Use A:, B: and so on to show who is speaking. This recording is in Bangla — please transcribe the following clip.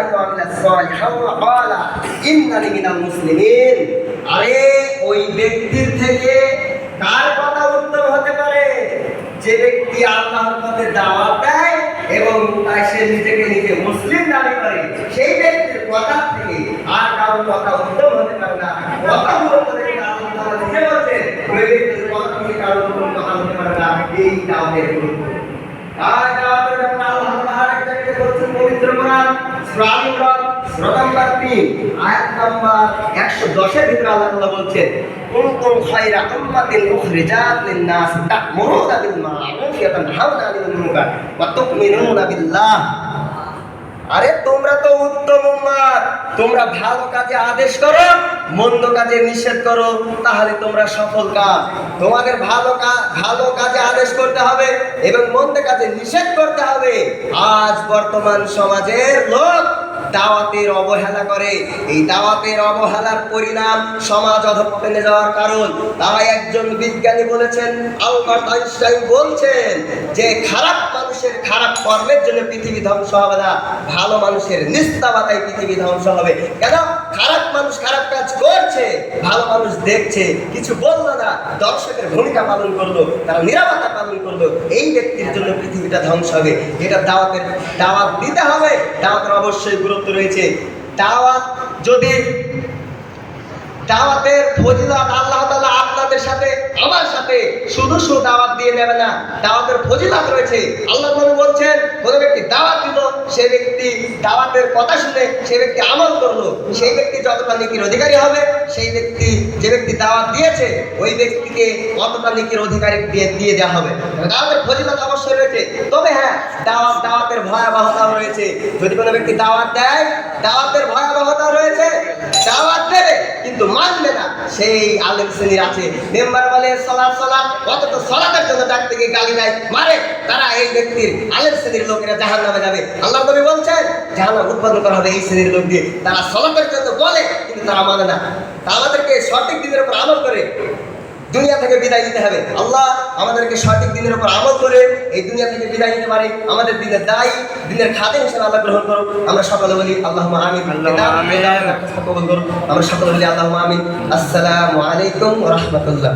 A: الله وعمل صالحا وقال إنني من المسلمين আরে ওই ব্যক্তির থেকে কার কথা উত্তম হতে পারে যে ব্যক্তি আল্লাহর পথে দাওয়াত দেয় এবং তাই সে নিজেকে নিজে মুসলিম দাবি করে সেই ব্যক্তির কথা থেকে আর কারোর কথা উত্তম হতে পারে না কথা বলতে থেকে আল্লাহ তাআলা নিজে বলছেন ওই ব্যক্তির কথা থেকে কারোর উত্তম কথা হতে পারে না এই দাওয়াতের গুরুত্ব আর সূরা আল ইমরান সূরা নাম্বার 3 আয়াত নাম্বার 110 এর ভিতরে আল্লাহ বলছেন কুনতুম খায়রা উম্মাতিন উখরিজাত লিন-নাস তা'মুরুনা বিল মা'রুফ ওয়া তানহাউনা আরে তোমরা ভালো কাজে আদেশ করো, মন্দ কাজে নিষেধ করো, তাহলে তোমরা সফল কাজ। তোমাদের ভালো কাজ ভালো কাজে আদেশ করতে হবে এবং মন্দ কাজে নিষেধ করতে হবে। আজ বর্তমান সমাজের লোক দাওয়াতের অবহেলা করে। এই দাওয়াতের অবহেলার পরিণাম সমাজ অধপতনে যাওয়ার কারণ। তাই একজন বিজ্ঞানী বলেছেন, আলবার্ট আইনস্টাইন বলছেন যে খারাপ মানুষের খারাপ কর্মের জন্য পৃথিবী ধ্বংস হবে না, ভালো মানুষের নিস্তাবাতায় পৃথিবী ধ্বংস হবে। কেন? খারাপ মানুষ খারাপ কাজ করছে, ভালো মানুষ দেখছে, কিছু বলল না, দর্শকের ভূমিকা পালন করল, তারা নিরাপত্তা পালন করল, এই ব্যক্তির জন্য পৃথিবীটা ধ্বংস হবে। এটা দাওয়াতের, দাওয়াত দিতে হবে, দাওয়াতের অবশ্যই গুরুত্ব রয়েছে। দাওয়াত যদি, দাওয়াতের ফজিলত আল্লাহ তাআলা আপনাদের সাথে, আমার সাথে শুধু শুধু দাওয়াত দিয়ে নেবে না, দাওয়াতের ফজিলত রয়েছে। আল্লাহ বলছেন, কোন ব্যক্তি দাওয়াত দিল, সে ব্যক্তি দাওয়াতের কথা শুনে সেই ব্যক্তি আমল করল, সেই ব্যক্তি যতটা নিকির অধিকারী হবে, সেই ব্যক্তি যে ব্যক্তি দাওয়াত দিয়েছে, ওই ব্যক্তিকে অতটা নিকির অধিকারী দিয়ে দিয়ে দেওয়া হবে। দাওয়াতের ফজিলত অবশ্যই রয়েছে। তবে হ্যাঁ দাওয়াত, দাওয়াতের ভয়াবহতা রয়েছে। যদি কোনো ব্যক্তি দাওয়াত দেয়, দাওয়াতের ভয়াবহতা রয়েছে। দাওয়াত কিন্তু মানবে না। সেই আলেম শ্রেণির আছে। মেম্বার বলে সলাপ সলাপ অত সলাপের জন্য ডাক থেকে গালি দেয় মারে, তারা এই ব্যক্তির আলেম শ্রেণির লোকেরা জাহান নামে যাবে। আল্লাহ নবী বলছেন জাহান উৎপাদন করা হবে এই শ্রেণির লোক দিয়ে। তারা সলাপের জন্য বলে, কিন্তু তারা মানে না। আমাদেরকে সঠিক দিনের উপর আমল করে। দুনিয়া থেকে বিদায় নিতে হবে। আল্লাহ আমাদেরকে সঠিক দিনের উপর আমল করে এই দুনিয়া থেকে বিদায় নিতে পারে। আমাদের দিনের দায়ী দিনের খাতে হিসেবে আল্লাহ গ্রহণ করো আমরা সকলে বলি আল্লাহ
B: আমি আমিন।
A: আমরা সকলে বলি আল্লাহ আমি আসসালামু আলাইকুম রাহমাতুল্লাহ।